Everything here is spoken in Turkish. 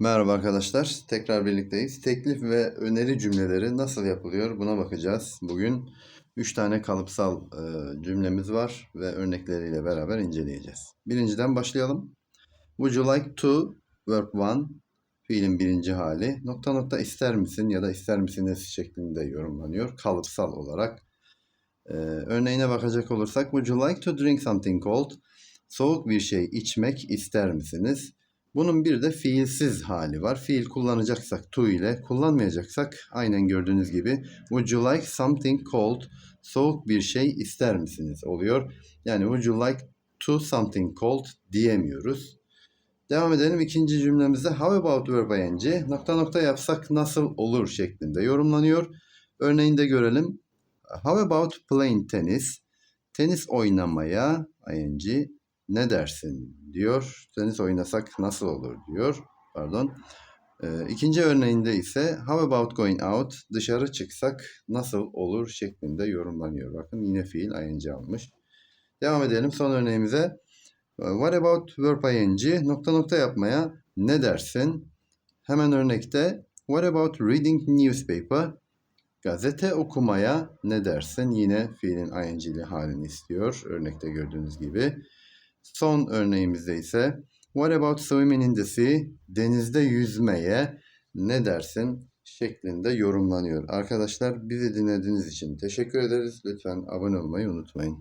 Merhaba arkadaşlar. Tekrar birlikteyiz. Teklif ve öneri cümleleri nasıl yapılıyor buna bakacağız. Bugün 3 tane kalıpsal e, cümlemiz var ve örnekleriyle beraber inceleyeceğiz. Birinciden başlayalım. Would you like to verb 1 fiilin birinci hali nokta nokta ister misin ya da ister misiniz şeklinde yorumlanıyor kalıpsal olarak. E, örneğine bakacak olursak Would you like to drink something cold? Soğuk bir şey içmek ister misiniz? Bunun bir de fiilsiz hali var. Fiil kullanacaksak to ile, kullanmayacaksak aynen gördüğünüz gibi would you like something cold? Soğuk bir şey ister misiniz oluyor. Yani would you like to something cold diyemiyoruz. Devam edelim ikinci cümlemizde how about verb ing nokta nokta yapsak nasıl olur şeklinde yorumlanıyor. Örneğinde görelim. How about playing tennis? Tenis oynamaya ing ne dersin diyor. Tenis oynasak nasıl olur diyor. Pardon. Ee, ikinci örneğinde ise how about going out dışarı çıksak nasıl olur şeklinde yorumlanıyor. Bakın yine fiil ing almış. Devam edelim son örneğimize. What about verb ing nokta nokta yapmaya ne dersin? Hemen örnekte what about reading newspaper gazete okumaya ne dersin? Yine fiilin ing'li halini istiyor. Örnekte gördüğünüz gibi. Son örneğimizde ise What about swimming in the sea? Denizde yüzmeye ne dersin? şeklinde yorumlanıyor. Arkadaşlar bizi dinlediğiniz için teşekkür ederiz. Lütfen abone olmayı unutmayın.